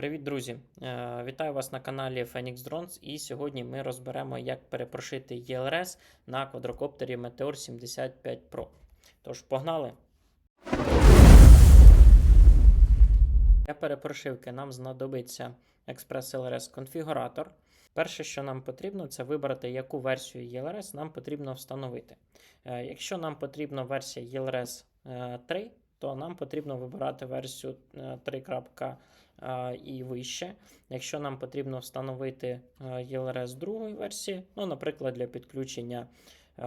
Привіт, друзі! Е, Вітаю вас на каналі Phoenix Drones. І сьогодні ми розберемо, як перепрошити ELRS на квадрокоптері Meteor 75 Pro. Тож, погнали! Для перепрошивки нам знадобиться Express LRS конфігуратор. Перше, що нам потрібно, це вибрати, яку версію ELRS нам потрібно встановити. Е, Якщо нам потрібна версія ELRS е, 3, то нам потрібно вибирати версію е, 3. е, і вище. Якщо нам потрібно встановити е, ELRS другої версії, ну, наприклад, для підключення е,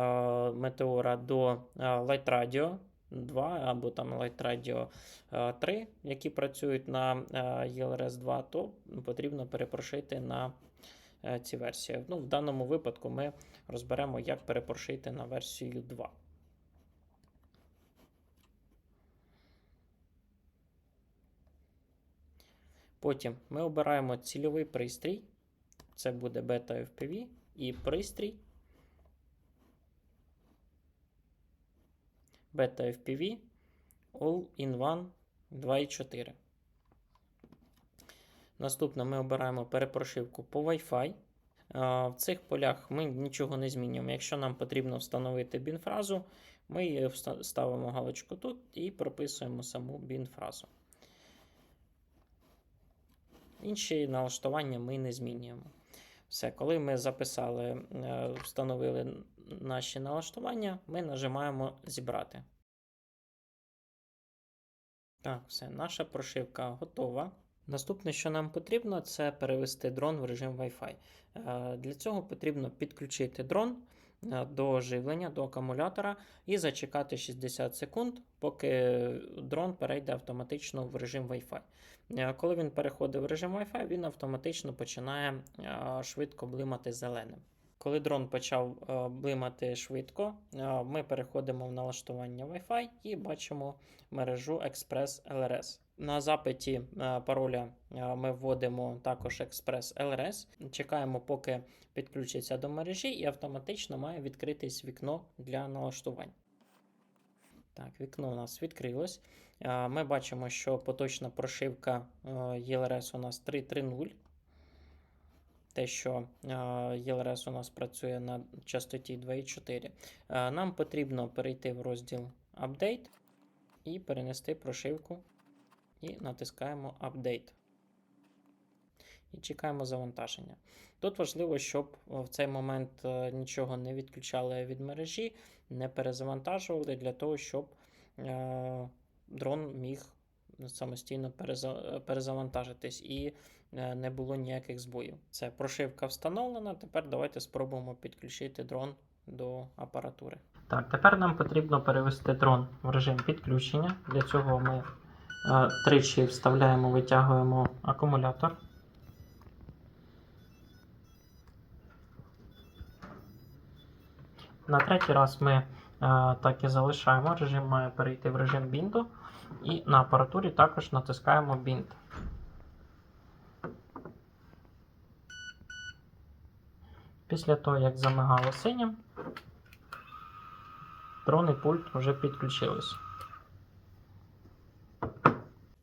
Meteora до е, Light Radio 2 або там Light Radio е, 3, які працюють на е, ELRS 2, то потрібно перепрошити на ці версії. Ну, в даному випадку ми розберемо, як перепрошити на версію 2. Потім ми обираємо цільовий пристрій. Це буде Beta FPV і пристрій Beta FPV All-in-One 2.4. Наступне ми обираємо перепрошивку по Wi-Fi. В цих полях ми нічого не змінюємо. Якщо нам потрібно встановити бінфразу, ми ставимо галочку тут і прописуємо саму бінфразу. Інші налаштування ми не змінюємо. Все, коли ми записали, е, встановили наші налаштування, ми нажимаємо зібрати. Так, все, наша прошивка готова. Наступне, що нам потрібно, це перевести дрон в режим Wi-Fi. Е, Для цього потрібно підключити дрон до живлення, до акумулятора і зачекати 60 секунд, поки дрон перейде автоматично в режим Wi-Fi. Е, Коли він переходить в режим Wi-Fi, він автоматично починає е, швидко блимати зеленим. Коли дрон почав е, блимати швидко, е, ми переходимо в налаштування Wi-Fi і бачимо мережу Express LRS. На запиті е, пароля ми вводимо також Express LRS, чекаємо, поки підключиться до мережі, і автоматично має відкритись вікно для налаштувань. Так, вікно у нас відкрилось. Ми бачимо, що поточна прошивка ELRS у нас 3.3.0. Те, що е, ELRS у нас працює на частоті 2.4. Е, Нам потрібно перейти в розділ Update і перенести прошивку. І натискаємо Update. І чекаємо завантаження. Тут важливо, щоб в цей момент е, нічого не відключали від мережі, не перезавантажували для того, щоб дрон міг самостійно перезавантажитись і не було ніяких збоїв. Це прошивка встановлена. Тепер давайте спробуємо підключити дрон до апаратури. Так, тепер нам потрібно перевести дрон в режим підключення. Для цього ми е, тричі вставляємо, витягуємо акумулятор. На третій раз ми е, так і залишаємо. Режим має перейти в режим бінду. І на апаратурі також натискаємо бінд. Після того, як замигало синім, дрон і пульт вже підключились.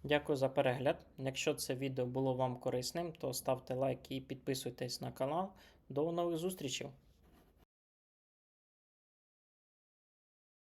Дякую за перегляд. Якщо це відео було вам корисним, то ставте лайк і підписуйтесь на канал. До нових зустрічей!